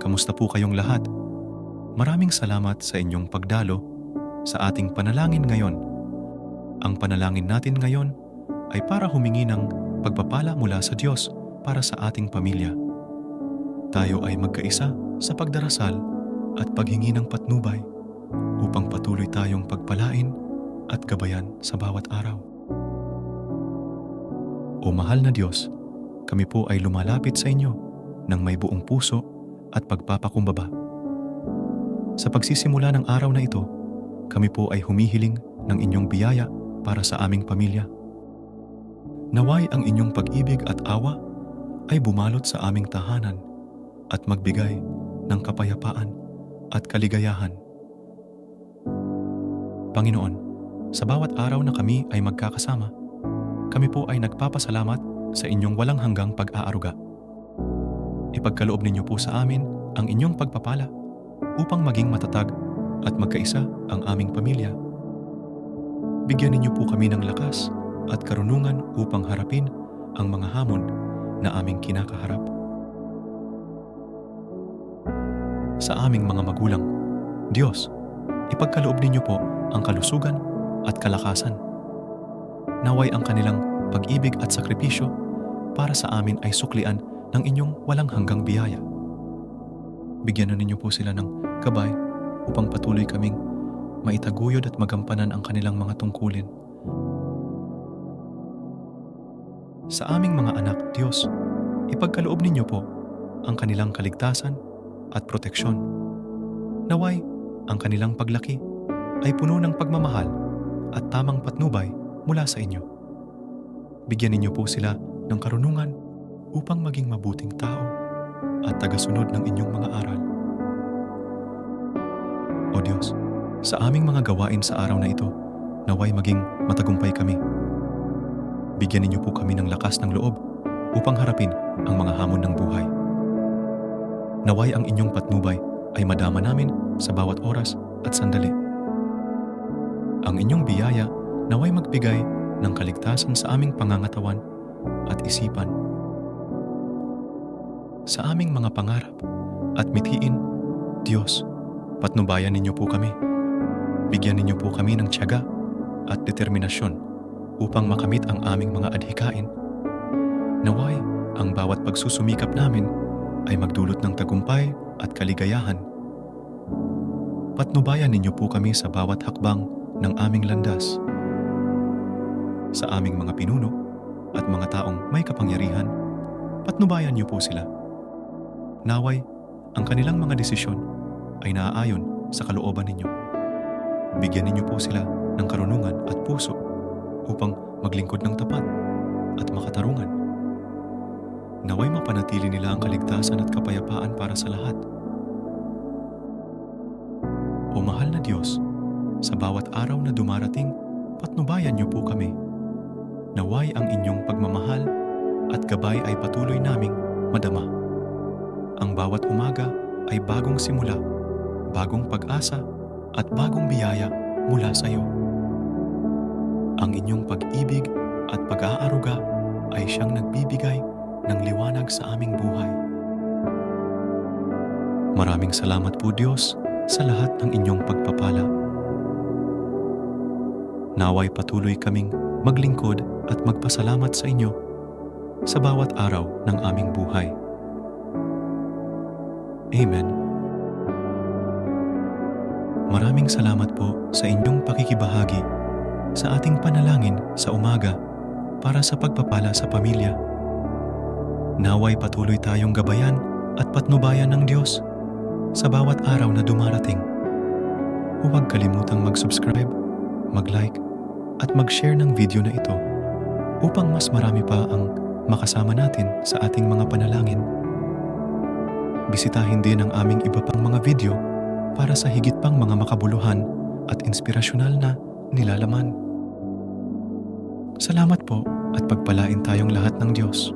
kamusta po kayong lahat? Maraming salamat sa inyong pagdalo sa ating panalangin ngayon. Ang panalangin natin ngayon ay para humingi ng pagpapala mula sa Diyos para sa ating pamilya. Tayo ay magkaisa sa pagdarasal at paghingi ng patnubay upang patuloy tayong pagpalain at gabayan sa bawat araw. O mahal na Diyos, kami po ay lumalapit sa inyo ng may buong puso at pagpapakumbaba. Sa pagsisimula ng araw na ito, kami po ay humihiling ng inyong biyaya para sa aming pamilya. Naway ang inyong pag-ibig at awa ay bumalot sa aming tahanan at magbigay ng kapayapaan at kaligayahan. Panginoon, sa bawat araw na kami ay magkakasama, kami po ay nagpapasalamat sa inyong walang hanggang pag-aaruga. Ipagkaloob ninyo po sa amin ang inyong pagpapala upang maging matatag at magkaisa ang aming pamilya. Bigyan ninyo po kami ng lakas at karunungan upang harapin ang mga hamon na aming kinakaharap. Sa aming mga magulang, Diyos, ipagkaloob ninyo po ang kalusugan at kalakasan. Naway ang kanilang pag-ibig at sakripisyo para sa amin ay suklian ng inyong walang hanggang biyaya. Bigyan na ninyo po sila ng gabay upang patuloy kaming maitaguyod at magampanan ang kanilang mga tungkulin. Sa aming mga anak, Diyos, ipagkaloob ninyo po ang kanilang kaligtasan at proteksyon. Naway, ang kanilang paglaki ay puno ng pagmamahal at tamang patnubay mula sa inyo. Bigyan ninyo po sila ng karunungan upang maging mabuting tao at tagasunod ng inyong mga aral. O Diyos, sa aming mga gawain sa araw na ito, naway maging matagumpay kami. Bigyan ninyo po kami ng lakas ng loob upang harapin ang mga hamon ng buhay. Naway ang inyong patnubay ay madama namin sa bawat oras at sandali. Ang inyong biyaya naway magbigay ng kaligtasan sa aming pangangatawan at isipan. Sa aming mga pangarap at mithiin, Diyos, patnubayan ninyo po kami. Bigyan ninyo po kami ng tiyaga at determinasyon upang makamit ang aming mga adhikain. Naway, ang bawat pagsusumikap namin ay magdulot ng tagumpay at kaligayahan. Patnubayan ninyo po kami sa bawat hakbang ng aming landas. Sa aming mga pinuno at mga taong may kapangyarihan, patnubayan niyo po sila. Naway, ang kanilang mga desisyon ay naaayon sa kalooban ninyo. Bigyan ninyo po sila ng karunungan at puso upang maglingkod ng tapat at makatarungan. Naway mapanatili nila ang kaligtasan at kapayapaan para sa lahat. O mahal na Diyos, sa bawat araw na dumarating, patnubayan niyo po kami. Naway ang inyong pagmamahal at gabay ay patuloy naming madama. Ang bawat umaga ay bagong simula, bagong pag-asa at bagong biyaya mula sa iyo. Ang inyong pag-ibig at pag-aaruga ay siyang nagbibigay ng liwanag sa aming buhay. Maraming salamat po Diyos sa lahat ng inyong pagpapala. Naway patuloy kaming maglingkod at magpasalamat sa inyo sa bawat araw ng aming buhay. Amen. Maraming salamat po sa inyong pakikibahagi sa ating panalangin sa umaga para sa pagpapala sa pamilya. Naway patuloy tayong gabayan at patnubayan ng Diyos sa bawat araw na dumarating. Huwag kalimutang mag-subscribe, mag-like, at mag-share ng video na ito upang mas marami pa ang makasama natin sa ating mga panalangin. Bisitahin din ang aming iba pang mga video para sa higit pang mga makabuluhan at inspirasyonal na nilalaman. Salamat po at pagpalain tayong lahat ng Diyos.